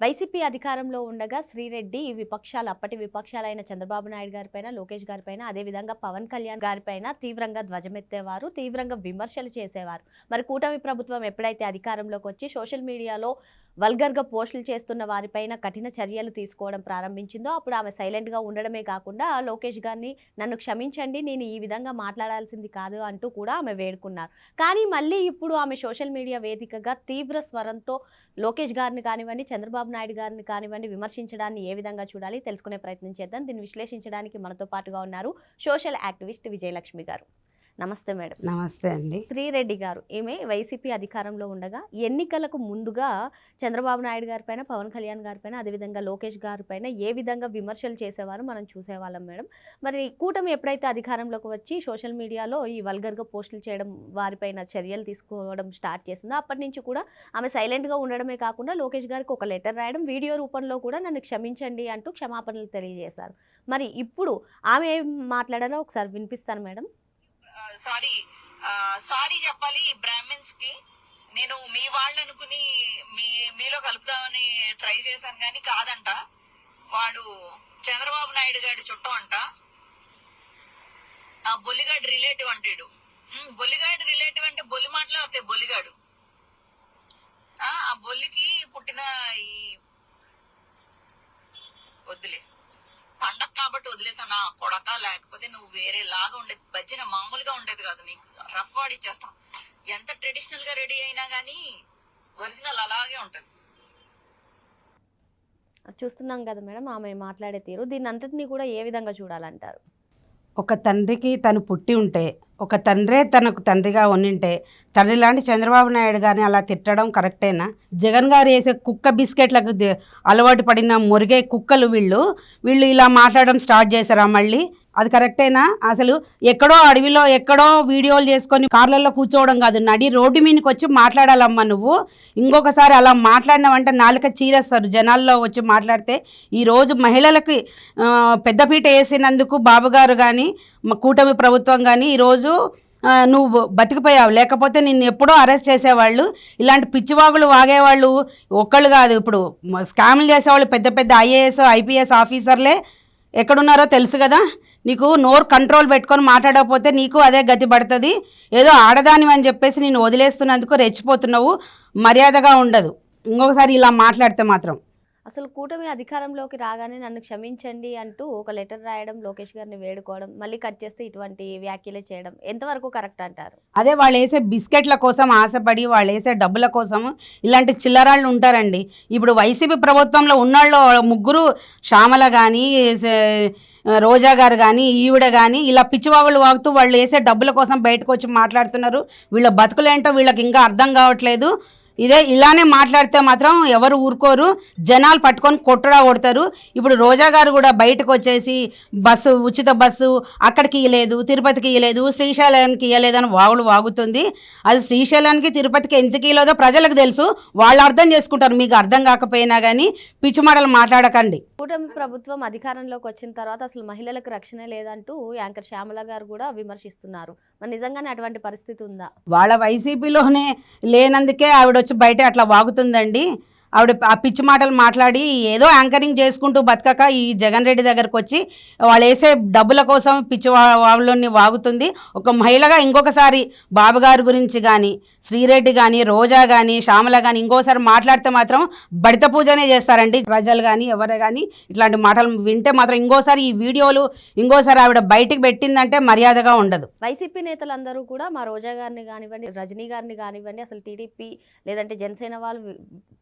YCP అధికారంలో ఉండగా శ్రీరెడ్డి విపక్షాలు అప్పటి విపక్షాలైన చంద్రబాబు నాయుడు గారిపైన లోకేష్ గారిపైన అదేవిధంగా పవన్ కళ్యాణ్ గారిపైన తీవ్రంగా ధ్వజమెత్తేవారు తీవ్రంగా విమర్శలు చేసేవారు. మరి కూటమి ప్రభుత్వం ఎప్పుడైతే అధికారంలోకి వచ్చి సోషల్ మీడియాలో వల్గర్గా పోస్టులు చేస్తున్న వారిపైన కఠిన చర్యలు తీసుకోవడం ప్రారంభించిందో అప్పుడు ఆమె సైలెంట్గా ఉండడమే కాకుండా లోకేష్ గారిని నన్ను క్షమించండి నేను ఈ విధంగా మాట్లాడాల్సింది కాదు అంటూ కూడా ఆమె వేడుకున్నారు. కానీ మళ్ళీ ఇప్పుడు ఆమె సోషల్ మీడియా వేదికగా తీవ్ర స్వరంతో లోకేష్ గారిని కానివ్వండి చంద్రబాబు నాయుడు గారిని కానివ్వండి విమర్శించడాన్ని ఏ విధంగా చూడాలి తెలుసుకునే ప్రయత్నం చేద్దాం. దీన్ని విశ్లేషించడానికి మనతో పాటుగా ఉన్నారు సోషల్ యాక్టివిస్ట్ విజయలక్ష్మి గారు. నమస్తే మేడం. నమస్తే అండి. శ్రీరెడ్డి గారు ఈమె వైసీపీ అధికారంలో ఉండగా ఎన్నికలకు ముందుగా చంద్రబాబు నాయుడు గారిపైన పవన్ కళ్యాణ్ గారిపైన అదేవిధంగా లోకేష్ గారిపైన ఏ విధంగా విమర్శలు చేసేవారు మనం చూసేవాళ్ళం మేడం. మరి కూటమి ఎప్పుడైతే అధికారంలోకి వచ్చి సోషల్ మీడియాలో ఈ వల్గర్గా పోస్టులు చేయడం వారిపైన చర్యలు తీసుకోవడం స్టార్ట్ చేసిందో అప్పటి నుంచి కూడా ఆమె సైలెంట్గా ఉండడమే కాకుండా లోకేష్ గారికి ఒక లెటర్ రాయడం వీడియో రూపంలో కూడా నన్ను క్షమించండి అంటూ క్షమాపణలు తెలియజేశారు. మరి ఇప్పుడు ఆమె ఏం మాట్లాడారో ఒకసారి వినిపిస్తాను మేడం? సారీ సారీ చెప్పాలి బ్రాహ్మిన్స్కి నేను మీ వాళ్ళు అనుకుని మీ మీలో కలుపుదామని ట్రై చేశాను కానీ కాదంట. వాడు చంద్రబాబు నాయుడు గారి చుట్టం అంట. ఆ బొల్లిగాడు రిలేటివ్ అంటాడు. బొలిగాడు బొల్లిగాడు రిలేటివ్ అంటే బొల్లి మాటలు అవుతాయి బొల్లిగాడు ఆ ఆ బొల్లికి పుట్టిన ఈ వద్దులే. కాబట్టి నా కొడక లేకపోతే నువ్వు వేరే లాగా ఉండేది భజన మామూలుగా ఉండేది కాదు నీకు. రఫ్ వాడి ఇచ్చేస్తా ఎంత ట్రెడిషనల్గా రెడీ అయినా గానీ ఒరిజినల్ అలాగే ఉంటది. చూస్తున్నాం కదా మేడం ఆమె మాట్లాడే తీరు. దీని అంతటినీ కూడా ఏ విధంగా చూడాలంటారు? ఒక తండ్రికి తను పుట్టి ఉంటే ఒక తండ్రే తనకు తండ్రిగా ఉండింటే తండ్రి లాంటి చంద్రబాబు నాయుడు గారిని అలా తిట్టడం కరెక్టేనా? జగన్ గారు వేసే కుక్క బిస్కెట్లకు అలవాటు పడిన మురిగే కుక్కలు వీళ్ళు వీళ్ళు ఇలా మాట్లాడడం స్టార్ట్ చేశారా మళ్ళీ? అది కరెక్టేనా అసలు ఎక్కడో అడవిలో ఎక్కడో వీడియోలు చేసుకొని కార్లలో కూర్చోవడం కాదు. నడి రోడ్డు మీదకి వచ్చి మాట్లాడాలమ్మా నువ్వు. ఇంకొకసారి అలా మాట్లాడినావంటే నాలుక చీరేస్తారు. జనాల్లో వచ్చి మాట్లాడితే ఈరోజు మహిళలకి పెద్దపీట వేసినందుకు బాబుగారు కానీ కూటమి ప్రభుత్వం కానీ ఈరోజు నువ్వు బతికిపోయావు. లేకపోతే నిన్ను ఎప్పుడో అరెస్ట్ చేసేవాళ్ళు ఇలాంటి పిచ్చివాగులు వాగేవాళ్ళు ఒక్కళ్ళు కాదు. ఇప్పుడు స్కామ్లు చేసేవాళ్ళు పెద్ద పెద్ద ఐఏఎస్ ఐపీఎస్ ఆఫీసర్లే. ఎక్కడున్నారో తెలుసు కదా? నీకు నోరు కంట్రోల్ పెట్టుకొని మాట్లాడకపోతే నీకు అదే గతి పడుతుంది. ఏదో ఆడదాని అని చెప్పేసి నేను వదిలేస్తున్నందుకు రెచ్చిపోతున్నావు. మర్యాదగా ఉండదు. ఇంకొకసారి ఇలా మాట్లాడితే మాత్రం. అసలు కూటమి అధికారంలోకి రాగానే నన్ను క్షమించండి అంటూ ఒక లెటర్ రాయడం లోకేష్ గారిని వేడుకోవడం మళ్ళీ కట్ చేస్తే ఇటువంటి వ్యాఖ్యలే చేయడం ఎంతవరకు కరెక్ట్ అంటారు? అదే వాళ్ళు వేసే బిస్కెట్ల కోసం ఆశపడి వాళ్ళు వేసే డబ్బుల కోసం ఇలాంటి చిల్లరాళ్ళు ఉంటారండి. ఇప్పుడు వైసీపీ ప్రభుత్వంలో ఉన్నాళ్ళు ముగ్గురు శ్యామల కానీ రోజా గారు కానీ ఈవిడ కానీ ఇలా పిచ్చివాగులు వాగుతూ వాళ్ళు వేసే డబ్బుల కోసం బయటకు వచ్చి మాట్లాడుతున్నారు. వీళ్ళ బతుకులేంటో వీళ్ళకి ఇంకా అర్థం కావట్లేదు. ఇదే ఇలానే మాట్లాడితే మాత్రం ఎవరు ఊరుకోరు. జనాలు పట్టుకొని కొట్టడా కొడతారు. ఇప్పుడు రోజా గారు కూడా బయటకు వచ్చేసి బస్సు ఉచిత బస్సు అక్కడికి ఇయ్యలేదు తిరుపతికి ఇయ్యలేదు శ్రీశైలానికి ఇయ్యలేదు అని వాగులు వాగుతుంది. అది శ్రీశైలానికి తిరుపతికి ఎందుకు ఇయ్యలేదో ప్రజలకు తెలుసు. వాళ్ళు అర్థం చేసుకుంటారు. మీకు అర్థం కాకపోయినా కానీ పిచ్చి మాటలు మాట్లాడకండి. కూటమి ప్రభుత్వం అధికారంలోకి వచ్చిన తర్వాత అసలు మహిళలకు రక్షణ లేదంటూ యాంకర్ శ్యామల గారు కూడా విమర్శిస్తున్నారు. మరి నిజంగానే అటువంటి పరిస్థితి ఉందా? వాళ్ళ వైసీపీలోనే లేనందుకే ఆవిడ వచ్చి బయట అట్లా వాగుతుందండి. ఆవిడ ఆ పిచ్చి మాటలు మాట్లాడి ఏదో యాంకరింగ్ చేసుకుంటూ బతకక ఈ జగన్ రెడ్డి దగ్గరకు వచ్చి వాళ్ళు వేసే డబ్బుల కోసం పిచ్చి వా- వాళ్ళని వాగుతుంది. ఒక మహిళగా ఇంకొకసారి బాబు గారి గురించి కానీ శ్రీరెడ్డి కానీ రోజా కానీ శ్యామల కానీ ఇంకోసారి మాట్లాడితే మాత్రం బడిత పూజనే చేస్తారండి. ప్రజలు కానీ ఎవరు కానీ ఇట్లాంటి మాటలు వింటే మాత్రం ఇంకోసారి ఈ వీడియోలు ఇంకోసారి ఆవిడ బయటికి పెట్టిందంటే మర్యాదగా ఉండదు. వైసీపీ నేతలందరూ కూడా మా రోజా గారిని కానివ్వండి రజనీ గారిని కానివ్వండి అసలు టీడీపీ లేదంటే జనసేన వాళ్ళు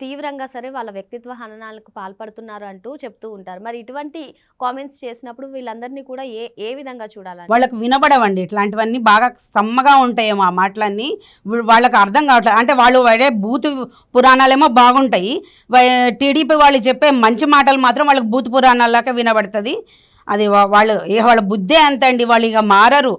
తీవ్రంగా తీవ్రంగా సరే వాళ్ళ వ్యక్తిత్వ హననాలకు పాల్పడుతున్నారు అంటూ చెప్తూ ఉంటారు. మరి ఇటువంటి కామెంట్స్ చేసినప్పుడు వీళ్ళందరినీ కూడా ఏ ఏ విధంగా చూడాలని వాళ్ళకు వినబడవండి. ఇట్లాంటివన్నీ బాగా సమ్మగా ఉంటాయేమో ఆ మాటలన్నీ. వాళ్ళకి అర్థం కావట్లేదు అంటే వాళ్ళు వాడే బూత్ పురాణాలేమో బాగుంటాయి. టీడీపీ వాళ్ళు చెప్పే మంచి మాటలు మాత్రం వాళ్ళకి బూత్ పురాణాలాగా వినబడుతుంది. అది వాళ్ళు వాళ్ళ బుద్ధే అంత అండి వాళ్ళు ఇక మారరు.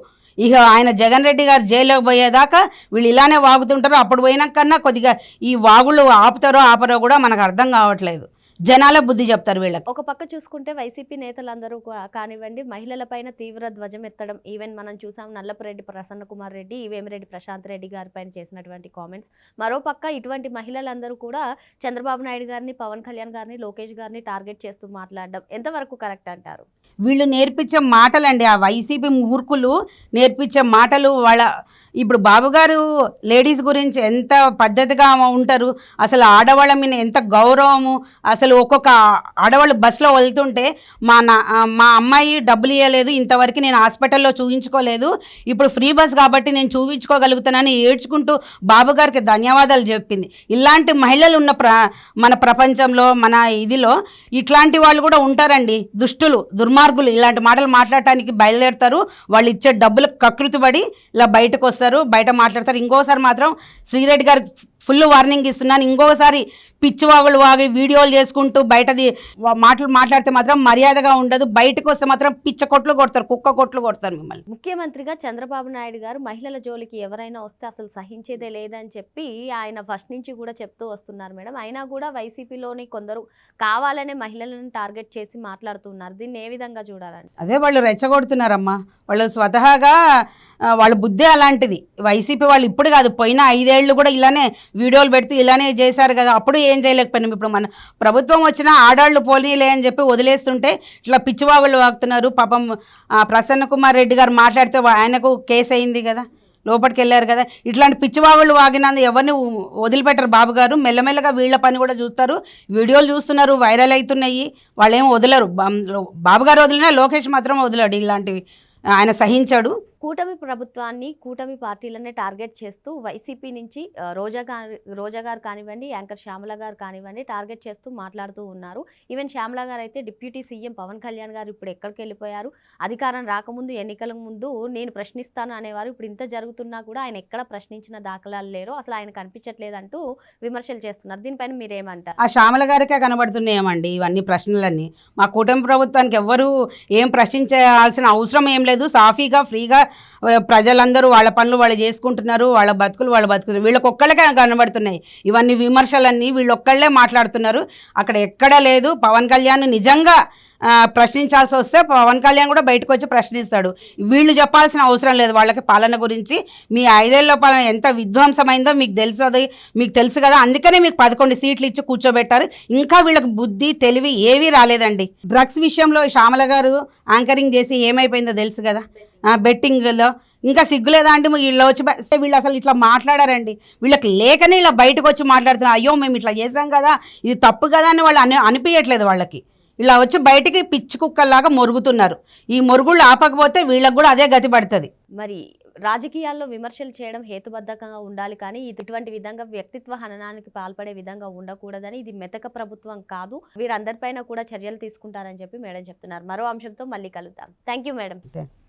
ఇక ఆయన జగన్ రెడ్డి గారు జైల్లోకి పోయేదాకా వీళ్ళు ఇలానే వాగుతుంటారు. అప్పుడు పోయినాకన్నా కొద్దిగా ఈ వాగుళ్ళు ఆపుతారో ఆపరో కూడా మనకు అర్థం కావట్లేదు. జనాల బుద్ధి చెప్తారు వీళ్ళకి. ఒక పక్క చూసుకుంటే వైసీపీ నేతలందరూ కానివ్వండి మహిళలపైన తీవ్ర ధ్వజం ఎత్తడం ఈవెన్ మనం చూసాం నల్లపురెడ్డి ప్రసన్న కుమార్ రెడ్డి ఈవేమిరెడ్డి ప్రశాంత్ రెడ్డి గారి పైన చేసినటువంటి కామెంట్స్. మరో పక్క ఇటువంటి మహిళలందరూ కూడా చంద్రబాబు నాయుడు గారిని పవన్ కళ్యాణ్ గారిని లోకేష్ గారిని టార్గెట్ చేస్తూ మాట్లాడడం ఎంతవరకు కరెక్ట్ అంటారు? వీళ్ళు నేర్పించే మాటలండి ఆ వైసీపీ మూర్ఖులు నేర్పించే మాటలు వాళ్ళ ఇప్పుడు బాబు గారు లేడీస్ గురించి ఎంత పద్ధతిగా ఉంటారు అసలు ఆడవాళ్ళ మీద ఎంత గౌరవము అసలు ఒక్కొక్క ఆడవాళ్ళు బస్సులో వెళ్తుంటే మా నా మా అమ్మాయి డబ్బులు ఇవ్వలేదు ఇంతవరకు నేను హాస్పిటల్లో చూపించుకోలేదు ఇప్పుడు ఫ్రీ బస్ కాబట్టి నేను చూపించుకోగలుగుతానని ఏడ్చుకుంటూ బాబుగారికి ధన్యవాదాలు చెప్పింది. ఇలాంటి మహిళలు ఉన్న ప్ర మన ప్రపంచంలో మన ఇదిలో ఇట్లాంటి వాళ్ళు కూడా ఉంటారండి. దుష్టులు దుర్మార్గులు ఇలాంటి మాటలు మాట్లాడటానికి బయలుదేరుతారు. వాళ్ళు ఇచ్చే డబ్బులకు కకృతిపడి ఇలా బయటకు వస్తారు బయట మాట్లాడతారు. ఇంకోసారి మాత్రం శ్రీరెడ్డి గారికి ఫుల్ వార్నింగ్ ఇస్తున్నాను. ఇంకోసారి పిచ్చివాగులు వాగి వీడియోలు చేసుకుంటూ బయటది మాటలు మాట్లాడితే మాత్రం మర్యాదగా ఉండదు. బయటకు వస్తే మాత్రం పిచ్చ కొట్లు కొడతారు కుక్క కొట్లు కొడతారు మిమ్మల్ని. ముఖ్యమంత్రిగా చంద్రబాబు నాయుడు గారు మహిళల జోలికి ఎవరైనా వస్తే అసలు సహించేదే లేదని చెప్పి ఆయన ఫస్ట్ నుంచి కూడా చెప్తూ వస్తున్నారు మేడం. అయినా కూడా వైసీపీలోని కొందరు కావాలనే మహిళలను టార్గెట్ చేసి మాట్లాడుతున్నారు. దీన్ని ఏ విధంగా చూడాలండి? అదే వాళ్ళు రెచ్చగొడుతున్నారమ్మా. వాళ్ళు స్వతహాగా వాళ్ళ బుద్ధి అలాంటిది. వైసీపీ వాళ్ళు ఇప్పుడు కాదు పోయిన ఐదేళ్ళు కూడా ఇలానే వీడియోలు పెడుతూ ఇలానే చేశారు కదా అప్పుడు ఏం చేయలేకపోయినాం. ఇప్పుడు మన ప్రభుత్వం వచ్చినా ఆడాళ్ళు పోనీలే అని చెప్పి వదిలేస్తుంటే ఇట్లా పిచ్చివాగులు వాగుతున్నారు. పాపం ప్రసన్న కుమార్ రెడ్డి గారు మాట్లాడితే ఆయనకు కేసు అయింది కదా లోపలికి వెళ్ళారు కదా. ఇట్లాంటి పిచ్చివాగుళ్ళు వాగినందు ఎవరిని వదిలిపెట్టరు బాబు గారు. మెల్లమెల్లగా వీళ్ళ పని కూడా చూస్తారు. వీడియోలు చూస్తున్నారు వైరల్ అవుతున్నాయి. వాళ్ళు ఏం వదలరు బాబుగారు బాబు గారు వదిలినా లోకేష్ మాత్రం వదలడు ఇలాంటివి. ఆయన సహించాడు. కూటమి ప్రభుత్వాన్ని కూటమి పార్టీలనే టార్గెట్ చేస్తూ వైసీపీ నుంచి రోజా గారు రోజా గారు కానివ్వండి యాంకర్ శ్యామల గారు కానివ్వండి టార్గెట్ చేస్తూ మాట్లాడుతూ ఉన్నారు. ఈవెన్ శ్యామల గారు అయితే డిప్యూటీ సీఎం పవన్ కళ్యాణ్ గారు ఇప్పుడు ఎక్కడికి వెళ్ళిపోయారు? అధికారం రాకముందు ఎన్నికల ముందు నేను ప్రశ్నిస్తాను అనేవారు ఇప్పుడు ఇంత జరుగుతున్నా కూడా ఆయన ఎక్కడ ప్రశ్నించిన దాఖలాలు లేరు అసలు ఆయన కనిపించట్లేదంటూ విమర్శలు చేస్తున్నారు. దీనిపైన మీరేమంటారు? ఆ శ్యామల గారికే కనబడుతున్నాయేమండి ఇవన్నీ ప్రశ్నలన్నీ. మా కూటమి ప్రభుత్వానికి ఎవ్వరూ ఏం ప్రశ్నించాల్సిన అవసరం ఏం లేదు. సాఫీగా ఫ్రీగా ప్రజలందరూ వాళ్ళ పనులు వాళ్ళు చేసుకుంటున్నారు వాళ్ళ బతుకులు వాళ్ళు బతుకుతున్నారు. వీళ్ళకొక్కళ్ళకే కనబడుతున్నాయి. ఇవన్నీ విమర్శలన్నీ వీళ్ళొక్కళ్ళే మాట్లాడుతున్నారు. అక్కడ ఎక్కడా లేదు. పవన్ కళ్యాణ్ నిజంగా ప్రశ్నించాల్సి వస్తే పవన్ కళ్యాణ్ కూడా బయటకు వచ్చి ప్రశ్నిస్తాడు. వీళ్ళు చెప్పాల్సిన అవసరం లేదు. వాళ్ళకి పాలన గురించి మీ ఐదేళ్ళ పాలన ఎంత విధ్వంసమైందో మీకు తెలుసు అది మీకు తెలుసు కదా. అందుకనే మీకు పదకొండు సీట్లు ఇచ్చి కూర్చోబెట్టారు. ఇంకా వీళ్ళకి బుద్ధి తెలివి ఏవీ రాలేదండి. డ్రగ్స్ విషయంలో శ్యామల గారు యాంకరింగ్ చేసి ఏమైపోయిందో తెలుసు కదా. బెట్టింగ్లో. ఇంకా సిగ్గులేదా అంటే వీళ్ళు వచ్చి వీళ్ళు అసలు ఇట్లా మాట్లాడారండి. వీళ్ళకి లేకనే ఇలా బయటకు వచ్చి మాట్లాడుతున్నారు. అయ్యో మేము ఇట్లా చేసాం కదా ఇది తప్పు కదా అని వాళ్ళు అని అనిపించట్లేదు వాళ్ళకి. ఇలా వచ్చి బయటికి పిచ్చి కుక్కల్లాగా మొరుగుతున్నారు. ఈ మొరుగుళ్ళు ఆపకపోతే వీళ్ళకి కూడా అదే గతి పడుతుంది. మరి రాజకీయాల్లో విమర్శలు చేయడం హేతుబద్ధంగా ఉండాలి కానీ ఇటువంటి విధంగా వ్యక్తిత్వ హననానికి పాల్పడే విధంగా ఉండకూడదని ఇది మెతక ప్రభుత్వం కాదు. వీరందరిపైన కూడా చర్యలు తీసుకుంటారని చెప్పి మేడం చెప్తున్నారు. మరో అంశంతో మళ్ళీ కలుద్దాం. Thank you madam